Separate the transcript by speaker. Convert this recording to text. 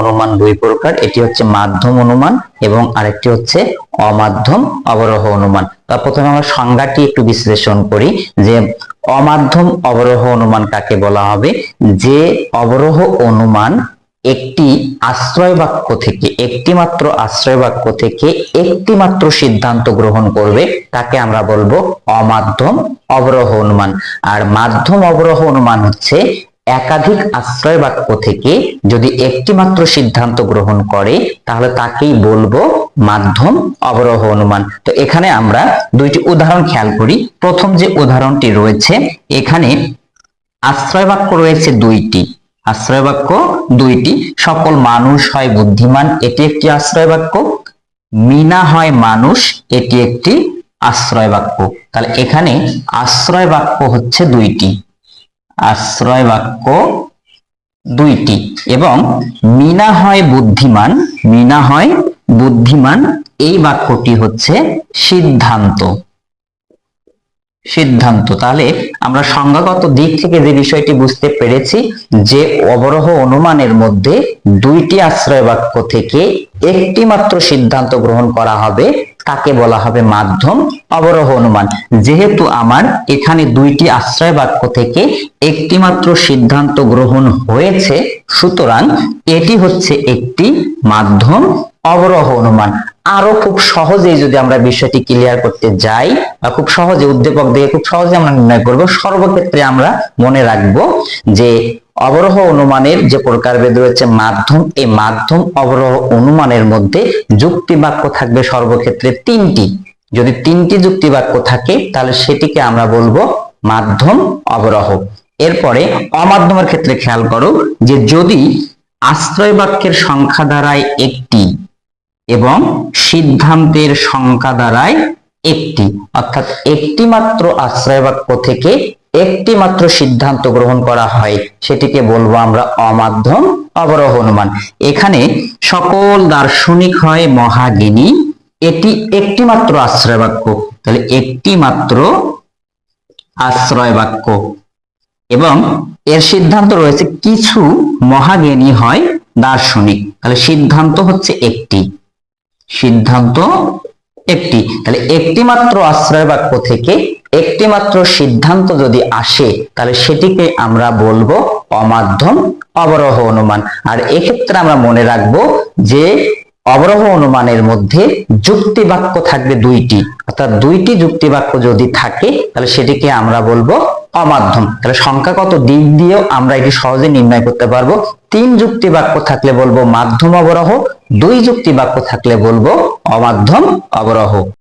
Speaker 1: অনুমান দুই প্রকার এটি হচ্ছে মাধ্যম অনুমান এবং আরেকটি হচ্ছে অমাধ্যম অবরোহ অনুমান। তা প্রথমে আমরা সংজ্ঞাটি একটু বিশ্লেষণ করি যে অমাধ্যম অবরোহ অনুমান কাকে বলা হবে? যে অবরোহ অনুমান একটি আশ্রয় বাক্য থেকে, একটি মাত্র আশ্রয় বাক্য থেকে একটি মাত্র সিদ্ধান্ত গ্রহণ করবে, তাকে আমরা বলব অমাধ্যম অবরোহ অনুমান। আর মাধ্যম অবরোহ অনুমান হচ্ছে একাধিক আশ্রয় বাক্য থেকে যদি একটি মাত্র সিদ্ধান্ত গ্রহণ করে, তাহলে তাকেই বলব মাধ্যম অবরোহ অনুমান। তো এখানে আমরা দুইটি উদাহরণ খেয়াল করি। প্রথম যে উদাহরণটি রয়েছে, এখানে আশ্রয় বাক্য রয়েছে দুইটি। আশ্রয় বাক্য দুইটি, সকল মানুষ হয় বুদ্ধিমান, এটি একটি আশ্রয় বাক্য মিনা হয় মানুষ, এটি একটি আশ্রয় বাক্য তাহলে এখানে আশ্রয় বাক্য হচ্ছে দুইটি। আশ্রয় বাক্য দুইটি এবং মিনা হয় বুদ্ধিমান মিনা হয় বুদ্ধিমান এই বাক্যটি হচ্ছে সিদ্ধান্ত। সিদ্ধান্ত। তাহলে আমরা সংজ্ঞাগত দিক থেকে যে বিষয়টি বুঝতে পেরেছি, যে অবরোহ অনুমানের মধ্যে দুইটি আশ্রয় বাক্য থেকে একটি মাত্র সিদ্ধান্ত গ্রহণ করা হবে, তাকে বলা হবে মাধ্যম অবরোহ অনুমান। যেহেতু আমার এখানে দুইটি আশ্রয় বাক্য থেকে একটি মাত্র সিদ্ধান্ত গ্রহণ হয়েছে, সুতরাং এটি হচ্ছে একটি মাধ্যম অবরোহ অনুমান। আরও খুব সহজেই যদি আমরা বিষয়টি ক্লিয়ার করতে যাই, বা খুব সহজে উদ্দীপক দিয়ে খুব সহজে আমরা নির্ণয় করব, সর্বক্ষেত্রে আমরা মনে রাখব যে অবরহ অনুমানের যে প্রকারভেদ রয়েছে, মাধ্যম, এই মাধ্যম অবরহ অনুমানের মধ্যে যুক্তি বাক্য থাকবে সর্বক্ষেত্রে তিনটি। যদি তিনটি যুক্তি বাক্য থাকে, তাহলে সেটিকে আমরা বলব মাধ্যম অবরহ এরপরে অমাধ্যমের ক্ষেত্রে খেয়াল করো যে যদি আশ্রয় বাক্যের সংখ্যা দ্বারায় একটি এবং সিদ্ধান্তের সংখ্যা দ্বারায় একটি। অর্থাৎ একটি মাত্র আশ্রয় বাক্য থেকে একটি মাত্র সিদ্ধান্ত গ্রহণ করা হয়, সেটিকে বলব আমরা অমাধ্যম অবরোহ অনুমান এখানে সকল দার্শনিক হয় মহাগিনী এটি একটি মাত্র আশ্রয় বাক্য তাহলে একটি মাত্র আশ্রয় বাক্য এবং এর সিদ্ধান্ত রয়েছে, কিছু মহাজ্ঞানী হয় দার্শনিক। তাহলে সিদ্ধান্ত হচ্ছে একটি। সিদ্ধান্ত একটি। তাহলে একটি মাত্র আশ্রয় বাক্য থেকে একটি মাত্র সিদ্ধান্ত যদি আসে, তাহলে সেটিকে আমরা বলব অমাধ্যম অবরোহ অনুমান। আর এক্ষেত্রে আমরা মনে রাখব যে অবরোহ অনুমানের মধ্যে যুক্তি বাক্য থাকবে দুইটি। অর্থাৎ দুইটি যুক্তি বাক্য যদি থাকে, তাহলে সেটিকে আমরা বলব অমাধ্যম। তাহলে সংখ্যাগত দিক দিয়েও আমরা এটি সহজে নির্ণয় করতে পারব। তিন যুক্তি বাক্য থাকলে বলব মাধ্যম অবরোহ, দুই যুক্তি বাক্য থাকলে বলব অমাধ্যম অবরোহ।